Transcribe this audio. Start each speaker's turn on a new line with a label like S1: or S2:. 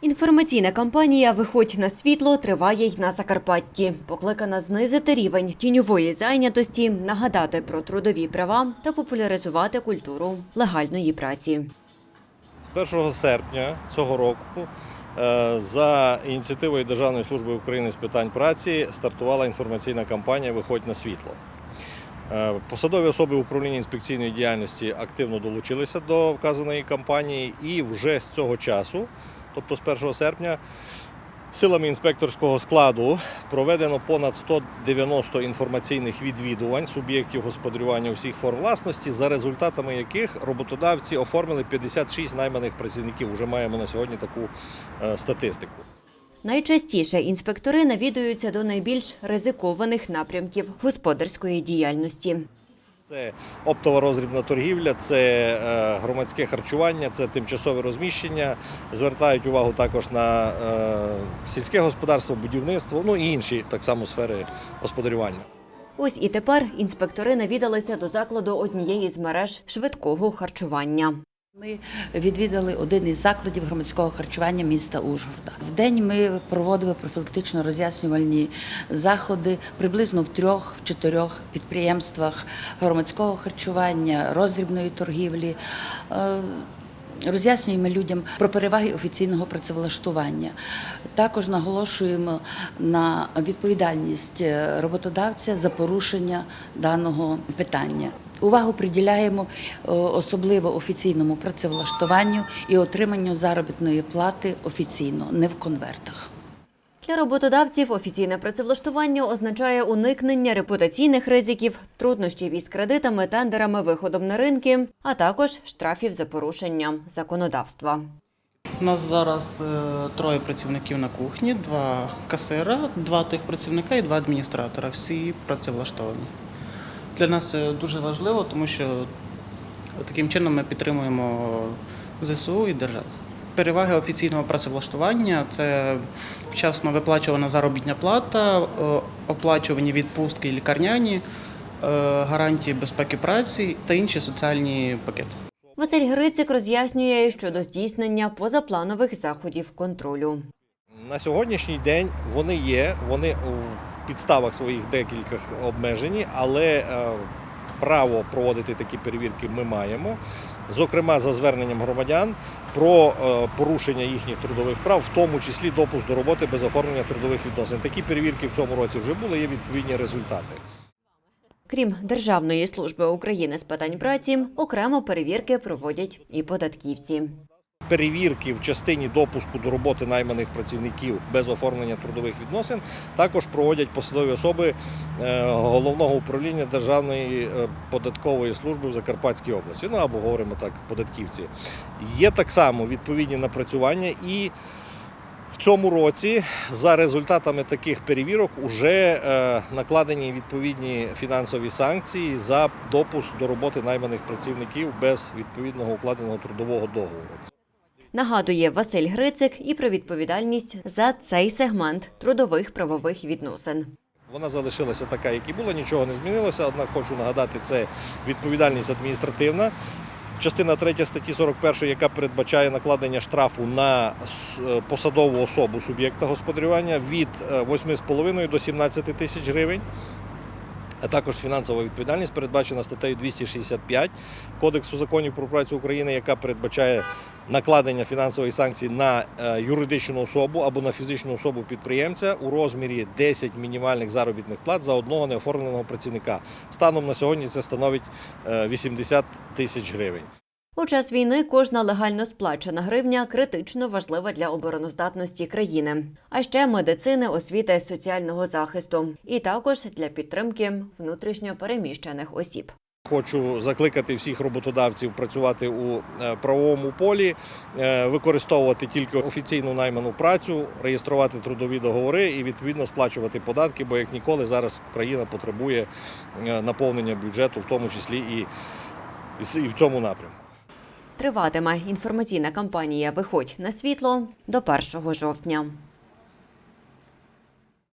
S1: Інформаційна кампанія Виходь на світло триває й на Закарпатті. Покликана знизити рівень тіньової зайнятості, нагадати про трудові права та популяризувати культуру легальної праці.
S2: З 1 серпня цього року е, за ініціативою Державної служби України з питань праці стартувала інформаційна кампанія Виходь на світло. Е, Посадові особи управління інспекційної діяльності активно долучилися до вказаної кампанії, і вже з цього часу, тобто з 1 серпня, силами інспекторського складу проведено понад 190 інформаційних відвідувань суб'єктів господарювання усіх форм власності, за результатами яких роботодавці оформили 56 найманих працівників. Уже маємо на сьогодні таку е, статистику.
S1: Найчастіше інспектори навідуються до найбільш ризикованих напрямків господарської діяльності.
S2: Це оптова розрібна торгівля, це е, громадське харчування, це тимчасове розміщення. Звертають увагу також на е, сільське господарство, будівництво, ну і інші так само сфери господарювання.
S1: Ось і тепер інспектори навідалися до закладу однієї з мереж швидкого харчування.
S3: Ми відвідали один із закладів громадського харчування міста Ужгорода. В день ми проводимо профілактично роз'яснювальні заходи приблизно в трьох, в чотирьох підприємствах громадського харчування, роздрібної торгівлі. Роз'яснюємо людям про переваги офіційного працевлаштування. Також наголошуємо на відповідальність е, роботодавця за порушення даного питання. Увагу приділяємо е, особливо офіційному працевлаштуванню і отриманню заробітної плати офіційно, не в конвертах.
S1: Для роботодавців офіційне працевлаштування означає уникнення репутаційних ризиків, труднощів із кредитами, тендерами, виходом на ринки, а також штрафів за порушення законодавства.
S4: У нас зараз е, троє працівників на кухні, два касира, два тих працівника і два адміністратора. Всі працевлаштовані. Для нас це дуже важливо, тому що таким чином ми підтримуємо ЗСУ і державу. Переваги офіційного працевлаштування це вчасно виплачувана заробітня плата, оплачувані відпустки і лікарняні, е, гарантії безпеки праці та інші соціальні пакети.
S1: Василь Грицик роз'яснює щодо здійснення позапланових заходів контролю.
S2: На сьогоднішній день вони є, вони в підставах своїх декількох обмежені, але е, право проводити такі перевірки ми маємо. Зокрема, за зверненням громадян про е, порушення їхніх трудових прав, в тому числі допуск до роботи без оформлення трудових відносин. Такі перевірки в цьому році вже були, є відповідні результати.
S1: Крім Державної служби України з питань праці, окремо перевірки проводять і податківці.
S2: Перевірки в частині допуску до роботи найманих працівників без оформлення трудових відносин також проводять посадові особи е, головного управління Державної е, податкової служби в Закарпатській області. Ну або говоримо так, податківці. Є так само відповідні напрацювання і. В цьому році за результатами таких перевірок вже е, накладені відповідні фінансові санкції за допуск до роботи найманих працівників без відповідного укладеного трудового договору.
S1: Нагадує Василь Грицик і про відповідальність за цей сегмент трудових правових відносин.
S2: Вона залишилася така, як і була, нічого не змінилося. Однак хочу нагадати, це відповідальність адміністративна. Частина 3 статті 41, яка передбачає накладення штрафу на е, посадову особу суб'єкта господарювання від е, 8,5 до 17 тисяч гривень. А також фінансова відповідальність передбачена статтею 265 Кодексу законів про працю України, яка передбачає накладення фінансових санкцій на е, юридичну особу або на фізичну особу підприємця у розмірі 10 мінімальних заробітних плат за одного неоформленого працівника. Станом на сьогодні це становить е, 80 тисяч гривень.
S1: У час війни кожна легально сплачена гривня критично важлива для обороноздатності країни, а ще медицини, освіти, соціального захисту, і також для підтримки внутрішньо переміщених осіб.
S2: Хочу закликати всіх роботодавців працювати у е, правовому полі, е, використовувати тільки офіційну найману працю, реєструвати трудові договори і відповідно сплачувати податки, бо як ніколи зараз Україна потребує е, наповнення бюджету, в тому числі і, і в цьому напрямку.
S1: Триватиме інформаційна кампанія Виходь на світло до 1 жовтня.